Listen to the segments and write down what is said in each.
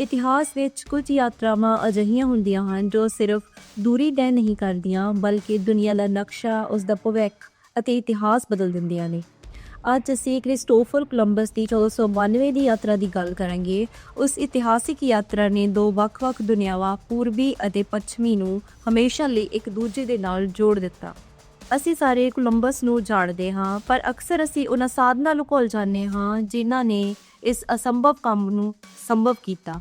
ਇਤਿਹਾਸ ਵਿੱਚ ਕੁਝ ਯਾਤਰਾਵਾਂ ਅਜਿਹੀਆਂ ਹੁੰਦੀਆਂ ਹਨ ਜੋ ਸਿਰਫ ਦੂਰੀ ਤੈਅ ਨਹੀਂ ਕਰਦੀਆਂ, ਬਲਕਿ ਦੁਨੀਆ ਦਾ ਨਕਸ਼ਾ ਉਸ ਦਾ ਭਵਿੱਖ ਅਤੇ ਇਤਿਹਾਸ ਬਦਲ ਦਿੰਦੀਆਂ ਨੇ। ਅੱਜ ਅਸੀਂ ਕ੍ਰਿਸਟੋਫਰ ਕੋਲੰਬਸ ਦੀ 1492 ਦੀ ਯਾਤਰਾ ਦੀ ਗੱਲ ਕਰਾਂਗੇ। ਉਸ ਇਤਿਹਾਸਿਕ ਯਾਤਰਾ ਨੇ ਦੋ ਵੱਖ-ਵੱਖ ਦੁਨੀਆਵਾਂ, ਪੂਰਬੀ ਅਤੇ ਪੱਛਮੀ ਨੂੰ ਹਮੇਸ਼ਾ ਲਈ ਇੱਕ ਦੂਜੇ ਦੇ ਨਾਲ ਜੋੜ ਦਿੱਤਾ। ਅਸੀਂ ਸਾਰੇ ਕੋਲੰਬਸ ਨੂੰ ਜਾਣਦੇ ਹਾਂ, ਪਰ ਅਕਸਰ ਅਸੀਂ ਉਹਨਾਂ ਸਾਧਨਾਂ ਨੂੰ ਭੁੱਲ ਜਾਂਦੇ ਹਾਂ ਜਿਨ੍ਹਾਂ ਨੇ ਇਸ ਅਸੰਭਵ ਕੰਮ ਨੂੰ ਸੰਭਵ ਕੀਤਾ।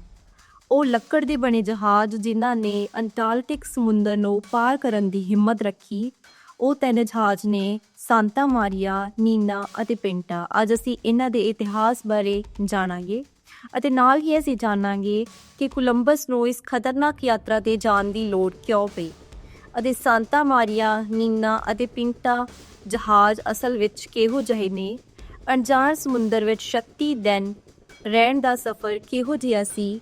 ਉਹ ਲੱਕੜ ਦੇ ਬਣੇ ਜਹਾਜ਼ ਜਿਨ੍ਹਾਂ ਨੇ ਅੰਟਾਰਕਟਿਕ ਸਮੁੰਦਰ ਨੂੰ ਪਾਰ ਕਰਨ ਦੀ ਹਿੰਮਤ ਰੱਖੀ, ਉਹ ਤਿੰਨ ਜਹਾਜ਼ ਨੇ ਸਾਂਤਾ ਮਾਰੀਆ ਨੀਨਾ ਅਤੇ ਪਿੰਟਾ ਅੱਜ ਅਸੀਂ ਇਹਨਾਂ ਦੇ ਇਤਿਹਾਸ ਬਾਰੇ ਜਾਣਾਂਗੇ ਅਤੇ ਨਾਲ ਹੀ ਅਸੀਂ ਜਾਣਾਂਗੇ ਕਿ ਕੋਲੰਬਸ ਨੂੰ ਇਸ ਖਤਰਨਾਕ ਯਾਤਰਾ ਤੇ ਜਾਣ ਦੀ ਲੋੜ ਕਿਉਂ ਪਈ। ਅਤੇ ਸਾਂਤਾ ਮਾਰੀਆ, ਨੀਨਾ ਅਤੇ ਪਿੰਟਾ ਜਹਾਜ਼ ਅਸਲ ਵਿੱਚ ਕਿਹੋ ਜਿਹੇ ਨੇ? ਅਣਜਾਣ ਸਮੁੰਦਰ ਵਿੱਚ 36 ਦਿਨ ਰਹਿਣ ਦਾ ਸਫ਼ਰ ਕਿਹੋ ਜਿਹਾ ਸੀ?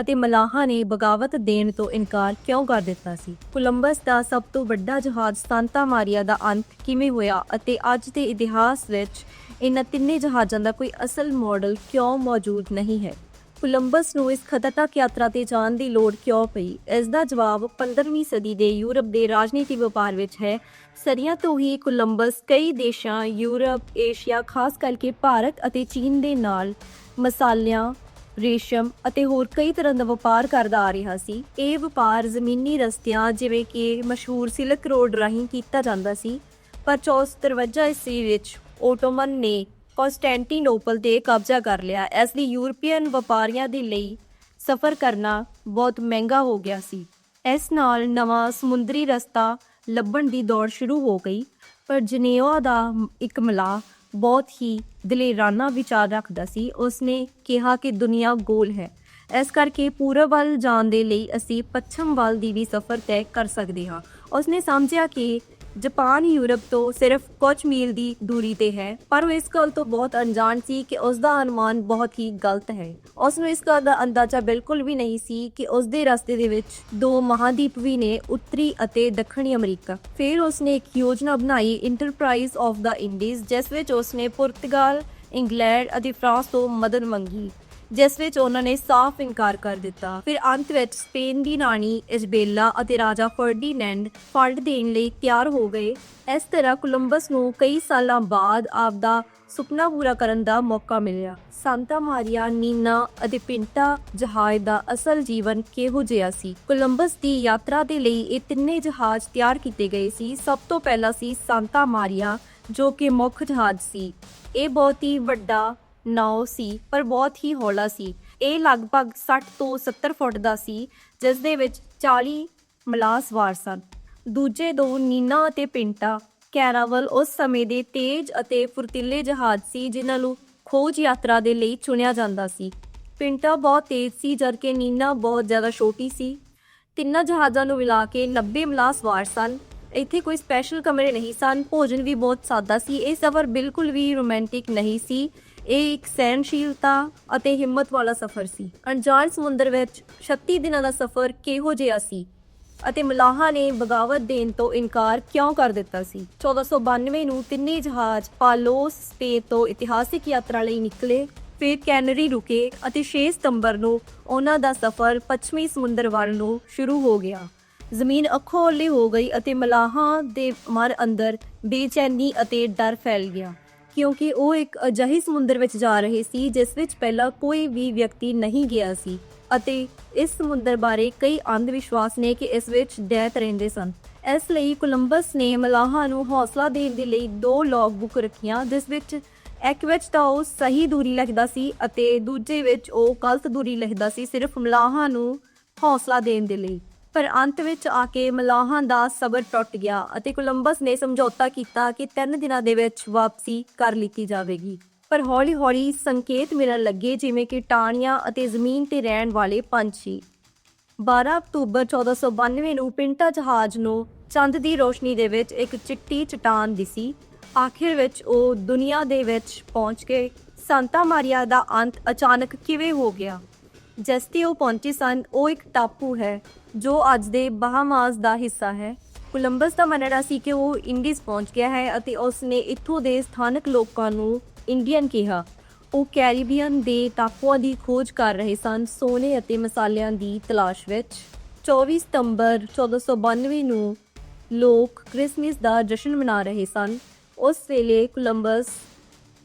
ਅਤੇ ਮਲਾਹਾਂ ਨੇ ਬਗਾਵਤ ਦੇਣ ਤੋਂ ਇਨਕਾਰ ਕਿਉਂ ਕਰ ਦਿੱਤਾ ਸੀ? ਕੋਲੰਬਸ ਦਾ ਸਭ ਤੋਂ ਵੱਡਾ ਜਹਾਜ਼ ਸਾਂਤਾ ਮਾਰੀਆ ਦਾ ਅੰਤ ਕਿਵੇਂ ਹੋਇਆ ਅਤੇ ਅੱਜ ਦੇ ਇਤਿਹਾਸ ਵਿੱਚ ਇਹਨਾਂ ਤਿੰਨੇ ਜਹਾਜ਼ਾਂ ਦਾ ਕੋਈ ਅਸਲ ਮਾਡਲ ਕਿਉਂ ਮੌਜੂਦ ਨਹੀਂ ਹੈ? ਕੋਲੰਬਸ ਨੂੰ ਇਸ ਖਤਰਨਾਕ ਯਾਤਰਾ ਤੇ ਜਾਣ ਦੀ ਲੋੜ ਕਿਉਂ ਪਈ? ਇਸ ਦਾ ਜਵਾਬ 15ਵੀਂ ਸਦੀ ਦੇ ਯੂਰਪ ਦੇ ਰਾਜਨੀਤੀ ਵਪਾਰ ਵਿੱਚ ਹੈ। ਸਦੀਆਂ ਤੋਂ ਹੀ ਕੋਲੰਬਸ ਕਈ ਦੇਸ਼ਾਂ, ਯੂਰਪ, ਏਸ਼ੀਆ, ਖਾਸ ਕਰਕੇ ਭਾਰਤ ਅਤੇ ਚੀਨ ਦੇ ਨਾਲ ਮਸਾਲਿਆਂ, ਰੇਸ਼ਮ ਅਤੇ ਹੋਰ ਕਈ ਤਰ੍ਹਾਂ ਦਾ ਵਪਾਰ ਕਰਦਾ ਆ ਰਿਹਾ ਸੀ। ਇਹ ਵਪਾਰ ਜ਼ਮੀਨੀ ਰਸਤਿਆਂ ਜਿਵੇਂ ਕਿ ਮਸ਼ਹੂਰ ਸਿਲਕ ਰੋਡ ਰਾਹੀਂ ਕੀਤਾ ਜਾਂਦਾ ਸੀ। ਪਰ 453 ਈਸਵੀ ਵਿੱਚ ਓਟੋਮਨ ਨੇ ਕਨਸਟੈਂਟੀਨੋਪਲ ਤੇ ਕਬਜ਼ਾ ਕਰ ਲਿਆ। ਇਸ ਲਈ ਯੂਰਪੀਅਨ ਵਪਾਰੀਆਂ ਦੇ ਲਈ ਸਫ਼ਰ ਕਰਨਾ ਬਹੁਤ ਮਹਿੰਗਾ ਹੋ ਗਿਆ ਸੀ। ਇਸ ਨਾਲ ਨਵਾਂ ਸਮੁੰਦਰੀ ਰਸਤਾ ਲੱਭਣ ਦੀ ਦੌੜ ਸ਼ੁਰੂ ਹੋ ਗਈ, ਪਰ ਜਨੇਵਾ ਦਾ ਇੱਕ ਮਲਾਹ ਬਹੁਤ ਹੀ ਦਲੇਰਾਨਾ ਵਿਚਾਰ ਰੱਖਦਾ ਸੀ। ਉਸਨੇ ਕਿਹਾ ਕਿ ਦੁਨੀਆ ਗੋਲ ਹੈ। ਇਸ ਕਰਕੇ ਪੂਰਬ ਵੱਲ ਜਾਣ ਦੇ ਲਈ ਅਸੀਂ ਪੱਛਮ ਵੱਲ ਦੀ ਵੀ ਸਫ਼ਰ ਤੈਅ ਕਰ ਸਕਦੇ ਹਾਂ। ਉਸਨੇ ਸਮਝਿਆ ਕਿ ਜਾਪਾਨ, ਯੂਰਪ ਤੋਂ ਸਿਰਫ ਕੁਝ ਮੀਲ ਦੀ ਦੂਰੀ ਤੇ ਹੈ, ਪਰ ਉਹ ਇਸ ਗੱਲ ਤੋਂ ਬਹੁਤ ਅਣਜਾਣ ਸੀ ਕਿ ਉਸ ਦਾ ਅਨੁਮਾਨ ਬਹੁਤ ਹੀ ਗਲਤ ਹੈ। ਉਸ ਨੂੰ ਇਸ ਗੱਲ ਦਾ ਅੰਦਾਜ਼ਾ ਬਿਲਕੁਲ ਵੀ ਨਹੀਂ ਸੀ ਕਿ ਉਸ ਦੇ ਰਸਤੇ ਦੇ ਵਿੱਚ ਦੋ ਮਹਾਦੀਪ ਵੀ ਨੇ ਉੱਤਰੀ ਅਤੇ ਦੱਖਣੀ ਅਮਰੀਕਾ। ਫਿਰ ਉਸ ਨੇ ਇੱਕ ਯੋਜਨਾ ਬਣਾਈ ਇੰਟਰਪ੍ਰਾਈਜ਼ ਆਫ ਦਾ ਇੰਡੀਜ਼ ਜਿਸ ਵਿੱਚ ਉਸ ਨੇ ਪੁਰਤਗਾਲ, ਇੰਗਲੈਂਡ ਅਤੇ ਫਰਾਂਸ ਤੋਂ ਮਦਦ ਮੰਗੀ। ਜਿਸ ਵਿੱਚ ਉਹਨਾਂ ਨੇ ਸਾਫ਼ ਇਨਕਾਰ ਕਰ ਦਿੱਤਾ। ਫਿਰ ਅੰਤ ਵਿੱਚ ਸਪੇਨ ਦੀ ਰਾਣੀ ਇਜ਼ਬੇਲਾ ਅਤੇ ਰਾਜਾ ਫਰਡੀਨੈਂਡ ਫੰਡ ਦੇਣ ਲਈ ਤਿਆਰ ਹੋ ਗਏ। ਇਸ ਤਰ੍ਹਾਂ ਕੋਲੰਬਸ ਨੂੰ ਕਈ ਸਾਲਾਂ ਬਾਅਦ ਆਪਦਾ ਸੁਪਨਾ ਪੂਰਾ ਕਰਨ ਦਾ ਮੌਕਾ ਮਿਲਿਆ। ਸਾਂਤਾ ਮਾਰੀਆ, ਨੀਨਾ ਅਤੇ ਪਿੰਟਾ ਜਹਾਜ਼ ਦਾ ਅਸਲ ਜੀਵਨ ਕਿਹੋ ਜਿਹਾ ਸੀ? ਕੋਲੰਬਸ ਦੀ ਯਾਤਰਾ ਦੇ ਲਈ ਇਹ ਤਿੰਨੇ ਜਹਾਜ਼ ਤਿਆਰ ਕੀਤੇ ਗਏ ਸੀ। ਸਭ ਤੋਂ ਪਹਿਲਾਂ ਸੀ ਸੰਤਾ ਮਾਰੀਆ, ਜੋ ਕਿ ਮੁੱਖ ਜਹਾਜ਼ ਸੀ। ਇਹ ਬਹੁਤ ਹੀ ਵੱਡਾ ਨਾਉ ਸੀ, ਪਰ ਬਹੁਤ ਹੀ ਹੌਲਾ ਸੀ। ਇਹ ਲਗਭਗ 60 ਤੋਂ 70 ਫੁੱਟ ਦਾ ਸੀ, ਜਿਸ ਦੇ ਵਿੱਚ 40 ਮਲਾਹ ਸਵਾਰ ਸਨ। ਦੂਜੇ ਦੋ ਨੀਨਾ ਅਤੇ ਪਿੰਟਾ ਕੈਰਾਵਲ ਉਸ ਸਮੇਂ ਦੇ ਤੇਜ਼ ਅਤੇ ਫੁਰਤੀਲੇ ਜਹਾਜ਼ ਸੀ, ਜਿਨ੍ਹਾਂ ਨੂੰ ਖੋਜ ਯਾਤਰਾ ਦੇ ਲਈ ਚੁਣਿਆ ਜਾਂਦਾ ਸੀ। ਪਿੰਟਾ ਬਹੁਤ ਤੇਜ਼ ਸੀ, ਜਦਕਿ ਨੀਨਾ ਬਹੁਤ ਜ਼ਿਆਦਾ ਛੋਟੀ ਸੀ। ਤਿੰਨਾਂ ਜਹਾਜ਼ਾਂ ਨੂੰ ਮਿਲਾ ਕੇ 90 ਮਲਾਹ ਸਵਾਰ ਸਨ। ਇੱਥੇ ਕੋਈ ਸਪੈਸ਼ਲ ਕਮਰੇ ਨਹੀਂ ਸਨ, ਭੋਜਨ ਵੀ ਬਹੁਤ ਸਾਦਾ ਸੀ। ਇਹ ਸਫ਼ਰ ਬਿਲਕੁਲ ਵੀ ਰੋਮਾਂਟਿਕ ਨਹੀਂ ਸੀ। ਇਹ ਇੱਕ ਸਹਿਣਸ਼ੀਲਤਾ ਅਤੇ ਹਿੰਮਤ ਵਾਲਾ ਸਫ਼ਰ ਸੀ। ਅਣਜਾਣ ਸਮੁੰਦਰ ਵਿੱਚ 36 ਦਿਨਾਂ ਦਾ ਸਫ਼ਰ ਕਿਹੋ ਜਿਹਾ ਸੀ ਅਤੇ ਮਲਾਹਾ ਨੇ ਬਗਾਵਤ ਦੇਣ ਤੋਂ ਇਨਕਾਰ ਕਿਉਂ ਕਰ ਦਿੱਤਾ ਸੀ? 1492 ਨੂੰ ਤਿੰਨੇ ਜਹਾਜ਼ ਪਾਲੋਸ ਸਪੇਨ ਤੋਂ ਇਤਿਹਾਸਿਕ ਯਾਤਰਾ ਲਈ ਨਿਕਲੇ, ਫਿਰ ਕੈਨਰੀ ਰੁਕੇ ਅਤੇ 6 ਸਤੰਬਰ ਨੂੰ ਉਹਨਾਂ ਦਾ ਸਫ਼ਰ ਪੱਛਮੀ ਸਮੁੰਦਰ ਵੱਲ ਨੂੰ ਸ਼ੁਰੂ ਹੋ ਗਿਆ। ਜ਼ਮੀਨ ਅੱਖੋਂ ਓਲੇ ਹੋ ਗਈ ਅਤੇ ਮਲਾਹਾਂ ਦੇ ਮਨ ਅੰਦਰ ਬੇਚੈਨੀ ਅਤੇ ਡਰ ਫੈਲ ਗਿਆ। ਕਿਉਂਕਿ ਉਹ ਇੱਕ ਅਜਿਹੇ ਸਮੁੰਦਰ ਵਿੱਚ ਜਾ ਰਹੇ ਸੀ, ਜਿਸ ਵਿੱਚ ਪਹਿਲਾਂ ਕੋਈ ਵੀ ਵਿਅਕਤੀ ਨਹੀਂ ਗਿਆ ਸੀ ਅਤੇ ਇਸ ਸਮੁੰਦਰ ਬਾਰੇ ਕਈ ਅੰਧ ਵਿਸ਼ਵਾਸ ਨੇ ਕਿ ਇਸ ਵਿੱਚ ਦੈਤ ਰਹਿੰਦੇ ਸਨ। ਇਸ ਲਈ ਕੋਲੰਬਸ ਨੇ ਮਲਾਹਾਂ ਨੂੰ ਹੌਸਲਾ ਦੇਣ ਦੇ ਲਈ ਦੋ ਲੌਗ ਬੁੱਕ ਰੱਖੀਆਂ, ਜਿਸ ਵਿੱਚ ਇੱਕ ਵਿੱਚ ਤਾਂ ਉਹ ਸਹੀ ਦੂਰੀ ਲਿਖਦਾ ਸੀ ਅਤੇ ਦੂਜੇ ਵਿੱਚ ਉਹ ਗਲਤ ਦੂਰੀ ਲਿਖਦਾ ਸੀ, ਸਿਰਫ ਮਲਾਹਾਂ ਨੂੰ ਹੌਸਲਾ ਦੇਣ ਦੇ ਲਈ। ਪਰ ਅੰਤ ਵਿੱਚ ਆ ਕੇ ਮਲਾਹਾਂ ਦਾ ਸਬਰ ਟੁੱਟ ਗਿਆ ਅਤੇ ਕੋਲੰਬਸ ਨੇ ਸਮਝੌਤਾ ਕੀਤਾ ਕਿ 3 ਦਿਨਾਂ ਦੇ ਵਿੱਚ ਵਾਪਸੀ ਕਰ ਲਈ ਜਾਵੇਗੀ। ਪਰ ਹੌਲੀ-ਹੌਲੀ ਸੰਕੇਤ ਮਿਲਣ ਲੱਗੇ, ਜਿਵੇਂ ਕਿ ਟਾਣੀਆਂ ਅਤੇ ਜ਼ਮੀਨ ਤੇ ਰਹਿਣ ਵਾਲੇ ਪੰਛੀ। 12 ਅਕਤੂਬਰ 1492 ਨੂੰ ਪਿੰਟਾ ਜਹਾਜ਼ ਨੂੰ ਚੰਦ ਦੀ ਰੋਸ਼ਨੀ ਦੇ ਵਿੱਚ ਇੱਕ ਚਿੱਟੀ ਚਟਾਨ ਦਿਸੀ। ਆਖਿਰ ਵਿੱਚ ਉਹ ਦੁਨੀਆ ਦੇ ਵਿੱਚ ਪਹੁੰਚ ਕੇ ਸੰਤਾ ਮਾਰੀਆ ਦਾ ਅੰਤ ਅਚਾਨਕ ਕਿਵੇਂ ਹੋ ਗਿਆ? ਜਿਸ ਤੇ ਉਹ ਪਹੁੰਚੇ ਸਨ, ਉਹ ਇੱਕ ਟਾਪੂ ਹੈ। ਜੋ ਅੱਜ ਦੇ ਬਹਾਮਾਸ ਦਾ ਹਿੱਸਾ ਹੈ। ਕੋਲੰਬਸ ਦਾ ਮੰਨਣਾ ਸੀ ਕਿ ਉਹ ਇੰਡੀਜ਼ ਪਹੁੰਚ ਗਿਆ ਹੈ ਅਤੇ ਉਸ ਨੇ ਇੱਥੋਂ ਦੇ ਸਥਾਨਕ ਲੋਕਾਂ ਨੂੰ ਇੰਡੀਅਨ ਕਿਹਾ। ਉਹ ਕੈਰੀਬੀਅਨ ਦੇ ਟਾਪੂਆਂ ਦੀ ਖੋਜ ਕਰ ਰਹੇ ਸਨ, ਸੋਨੇ ਅਤੇ ਮਸਾਲਿਆਂ ਦੀ ਤਲਾਸ਼ ਵਿੱਚ। 24 ਸਤੰਬਰ 1492 ਨੂੰ ਲੋਕ ਕ੍ਰਿਸਮਸ ਦਾ ਜਸ਼ਨ ਮਨਾ ਰਹੇ ਸਨ। ਉਸ ਵੇਲੇ ਕੋਲੰਬਸ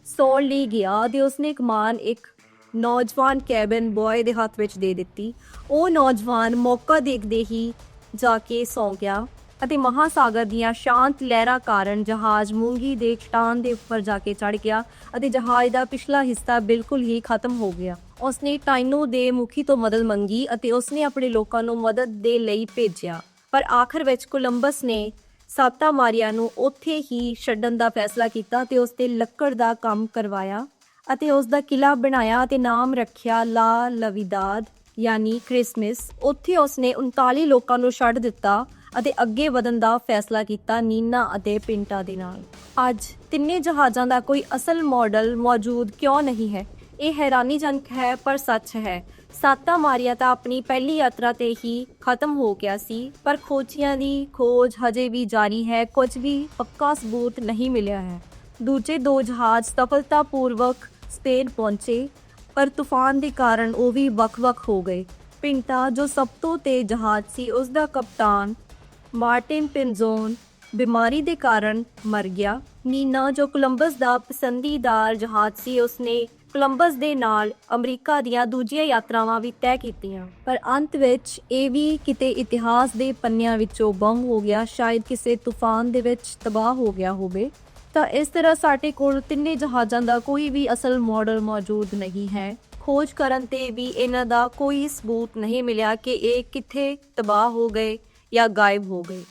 ਸੌਣ ਲਈ ਗਿਆ ਤੇ ਉਸਨੇ ਕਮਾਨ ਇੱਕ ਨੌਜਵਾਨ ਕੈਬਨ ਬॉय ਦੇ ਹੱਥ ਵਿੱਚ ਦੇ ਦਿੱਤੀ। ਉਹ ਨੌਜਵਾਨ ਮੌਕਾ ਦੇਖਦੇ ਹੀ ਜਾ ਕੇ ਸੌਂ ਗਿਆ ਅਤੇ ਮਹਾਸਾਗਰ ਦੀਆਂ ਸ਼ਾਂਤ ਲਹਿਰਾਂ ਕਾਰਨ ਜਹਾਜ਼ ਮੂੰਗੀ ਦੇ ਚਟਾਨ ਦੇ ਉੱਪਰ ਜਾ ਕੇ ਚੜ ਗਿਆ ਅਤੇ ਜਹਾਜ਼ ਦਾ ਪਿਛਲਾ ਹਿੱਸਾ ਬਿਲਕੁਲ ਹੀ ਖਤਮ ਹੋ ਗਿਆ। ਉਸਨੇ ਟਾਈਨੋ ਦੇ ਮੁਖੀ ਤੋਂ ਮਦਦ ਮੰਗੀ ਅਤੇ ਉਸਨੇ ਆਪਣੇ ਲੋਕਾਂ ਨੂੰ ਮਦਦ ਦੇ ਲਈ ਭੇਜਿਆ। ਪਰ ਆਖਰ ਵਿੱਚ ਕੋਲੰਬਸ ਨੇ ਸਾਤਾ ਮਾਰੀਆ ਨੂੰ ਉੱਥੇ ਹੀ ਛੱਡਣ ਦਾ ਫੈਸਲਾ ਕੀਤਾ ਤੇ ਉਸ ਤੇ ਲੱਕੜ ਦਾ ਕੰਮ ਕਰਵਾਇਆ। ਅਤੇ ਉਸ ਦਾ ਕਿਲਾ ਬਣਾਇਆ ਤੇ ਨਾਮ ਰੱਖਿਆ ਲਾ ਲਵਿਦਾਦ, ਯਾਨੀ ਕ੍ਰਿਸਮਸ। ਉੱਥੇ ਉਸਨੇ 39 ਲੋਕਾਂ ਨੂੰ ਛੱਡ ਦਿੱਤਾ ਅਤੇ ਅੱਗੇ ਵਧਣ ਦਾ ਫੈਸਲਾ ਕੀਤਾ ਨੀਨਾ ਅਤੇ ਪਿੰਟਾ ਦੇ ਨਾਲ। ਅੱਜ ਤਿੰਨੇ ਜਹਾਜ਼ਾਂ ਦਾ ਕੋਈ ਅਸਲ ਮਾਡਲ ਮੌਜੂਦ ਕਿਉਂ ਨਹੀਂ ਹੈ? ਇਹ ਹੈਰਾਨੀਜਨਕ ਹੈ, ਪਰ ਸੱਚ ਹੈ। ਸਾਤਾ ਮਾਰੀਆ ਤਾਂ ਆਪਣੀ ਪਹਿਲੀ ਯਾਤਰਾ ਤੇ ਹੀ ਖਤਮ ਹੋ ਗਿਆ ਸੀ, ਪਰ ਖੋਜੀਆਂ ਦੀ ਖੋਜ ਹਜੇ ਵੀ ਜਾਰੀ ਹੈ, ਕੁਝ ਵੀ ਪੱਕਾ ਸਬੂਤ ਨਹੀਂ ਮਿਲਿਆ ਹੈ। ਦੂਜੇ ਦੋ ਜਹਾਜ਼ ਸਫਲਤਾਪੂਰਵਕ ਸਪੇਨ ਪਹੁੰਚੇ, ਪਰ ਤੂਫਾਨ ਦੇ ਕਾਰਨ ਉਹ ਵੀ ਵੱਖ-ਵੱਖ ਹੋ ਗਏ। ਪਿੰਟਾ, ਜੋ ਸਭ ਤੋਂ ਤੇਜ਼ ਜਹਾਜ਼ ਸੀ ਉਸ ਦਾ ਕਪਤਾਨ ਮਾਰਟਿਨ ਪਿੰਜ਼ੋਨ ਬਿਮਾਰੀ ਦੇ ਕਾਰਨ ਮਰ ਗਿਆ। ਨੀਨਾ, ਜੋ ਕੋਲੰਬਸ ਦਾ ਪਸੰਦੀਦਾਰ ਜਹਾਜ਼ ਸੀ, ਉਸਨੇ ਕੋਲੰਬਸ ਦੇ ਨਾਲ ਅਮਰੀਕਾ ਦੀਆਂ ਦੂਜੀਆਂ ਯਾਤਰਾਵਾਂ ਵੀ ਤੈਅ ਕੀਤੀਆਂ। ਪਰ ਅੰਤ ਵਿੱਚ ਇਹ ਵੀ ਕਿਤੇ ਇਤਿਹਾਸ ਦੇ ਪੰਨਿਆਂ ਵਿੱਚੋਂ ਬੰਮ ਹੋ ਗਿਆ, ਸ਼ਾਇਦ ਕਿਸੇ ਤੂਫਾਨ ਦੇ ਵਿੱਚ ਤਬਾਹ ਹੋ ਗਿਆ ਹੋਵੇ। ਤਾਂ ਇਸ ਤਰ੍ਹਾਂ ਸਾਡੇ ਕੋਲ ਤਿੰਨੇ ਜਹਾਜ਼ਾਂ ਦਾ ਕੋਈ ਵੀ ਅਸਲ ਮਾਡਲ ਮੌਜੂਦ ਨਹੀਂ ਹੈ। ਖੋਜ ਕਰਨ ਤੇ ਵੀ ਇਹਨਾਂ ਦਾ ਕੋਈ ਸਬੂਤ ਨਹੀਂ ਮਿਲਿਆ ਕਿ ਇਹ ਕਿੱਥੇ ਤਬਾਹ ਹੋ ਗਏ ਜਾਂ ਗਾਇਬ ਹੋ ਗਏ।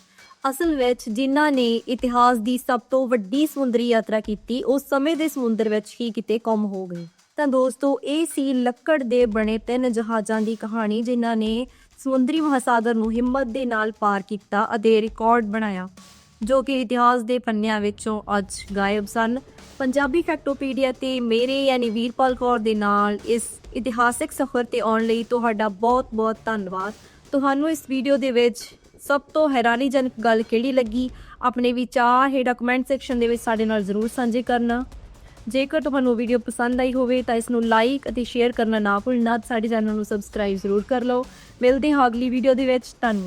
ਅਸਲ ਵਿੱਚ ਜਿਨ੍ਹਾਂ ਨੇ ਇਤਿਹਾਸ ਦੀ ਸਭ ਤੋਂ ਵੱਡੀ ਸਮੁੰਦਰੀ ਯਾਤਰਾ ਕੀਤੀ, ਉਸ ਸਮੇਂ ਦੇ ਸਮੁੰਦਰ ਵਿੱਚ ਹੀ ਕਿਤੇ ਕੰਮ ਹੋ ਗਏ। ਤਾਂ ਦੋਸਤੋ, ਇਹ ਸੀ ਲੱਕੜ ਦੇ ਬਣੇ ਤਿੰਨ ਜਹਾਜ਼ਾਂ ਦੀ ਕਹਾਣੀ, ਜਿਨ੍ਹਾਂ ਨੇ ਸਮੁੰਦਰੀ ਮਹਾਸਾਗਰ ਨੂੰ ਹਿੰਮਤ ਦੇ ਨਾਲ ਪਾਰ ਕੀਤਾ ਅਤੇ ਰਿਕਾਰਡ ਬਣਾਇਆ। ਜੋ ਕਿ ਇਤਿਹਾਸ ਦੇ ਪੰਨਿਆਂ ਵਿੱਚੋਂ ਅੱਜ ਗਾਇਬ ਸਨ। ਪੰਜਾਬੀ ਫੈਕਟੋਪੀਡੀਆ ਤੇ ਮੇਰੇ ਯਾਨੀ ਵੀਰਪਾਲ ਕੌਰ ਦੇ ਨਾਲ ਇਸ ਇਤਿਹਾਸਿਕ ਸਫ਼ਰ ਤੇ ਆਉਣ ਲਈ ਤੁਹਾਡਾ ਬਹੁਤ-ਬਹੁਤ ਧੰਨਵਾਦ। ਤੁਹਾਨੂੰ ਇਸ ਵੀਡੀਓ ਦੇ ਵਿੱਚ ਸਭ ਤੋਂ ਹੈਰਾਨੀਜਨਕ ਗੱਲ ਕਿਹੜੀ ਲੱਗੀ? ਆਪਣੇ ਵਿਚਾਰ ਹੇਠਾਂ ਕਮੈਂਟ ਸੈਕਸ਼ਨ ਦੇ ਵਿੱਚ ਸਾਡੇ ਨਾਲ ਜ਼ਰੂਰ ਸਾਂਝੇ ਕਰਨਾ। ਜੇਕਰ ਤੁਹਾਨੂੰ ਵੀਡੀਓ ਪਸੰਦ ਆਈ ਹੋਵੇ ਤਾਂ ਇਸ ਨੂੰ ਲਾਈਕ ਅਤੇ ਸ਼ੇਅਰ ਕਰਨਾ ਨਾ ਭੁੱਲਣਾ ਸਾਡੇ ਚੈਨਲ ਨੂੰ ਸਬਸਕ੍ਰਾਈਬ ਜ਼ਰੂਰ ਕਰ ਲਓ। ਮਿਲਦੇ ਹਾਂ ਅਗਲੀ ਵੀਡੀਓ ਦੇ ਵਿੱਚ। ਧੰਨਵਾਦ।